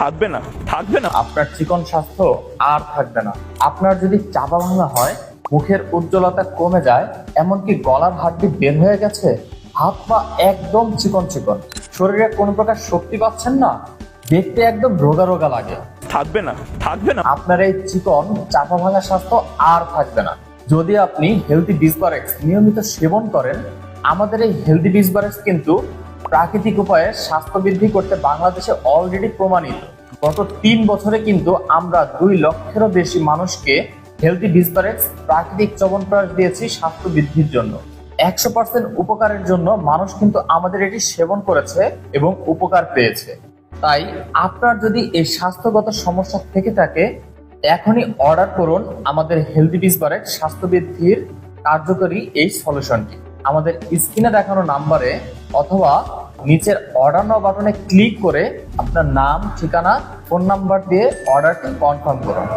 থাকবে না থাকবে না। আপনার চিকন স্বাস্থ্য আর থাকবে না। আপনার যদি চাপা ভাঙা হয় মুখের উজ্জ্বলতা কমে যায় এমনকি গলার হাড্ডি বের হয়ে গেছে হাত পা একদম চিকন চিকন। শরীরে কোনো প্রকার শক্তি পাচ্ছেন না দেখতে একদম রোগা রোগা লাগে। থাকবে না থাকবে না। আপনার এই চিকন চাপা ভাঙা স্বাস্থ্য আর থাকবে না। যদি আপনি হেলদি বিসবারেক্স নিয়মিত সেবন করেন আমাদের এই হেলদি বিসবারেক্স কিন্তু প্রাকৃতিক উপায়ে স্বাস্থ্য বৃদ্ধি করতে বাংলাদেশে অলরেডি প্রমাণিত। গত তিন বছরে কিন্তু আমরা দুই লক্ষেরও বেশি মানুষকে হেলদি বিসবারেক্স প্রাকৃতিক চবনপ্রাশ দিয়েছি স্বাস্থ্য বৃদ্ধির জন্য। একশো পার্সেন্ট উপকারের জন্য মানুষ কিন্তু আমাদের এটি সেবন করেছে এবং উপকার পেয়েছে। তাই আপনার যদি এই স্বাস্থ্যগত সমস্যা থেকে থাকে, এখনই অর্ডার করুন আমাদের হেলদি বিসবারে স্বাস্থ্য বৃদ্ধির কার্যকরী এই সলিউশনটি আমাদের স্ক্রিনে দেখানো নাম্বারে অথবা নিচের অর্ডার নাও বাটনে ক্লিক করে আপনার নাম, ঠিকানা ফোন নাম্বার দিয়ে অর্ডারটি কনফার্ম করুন।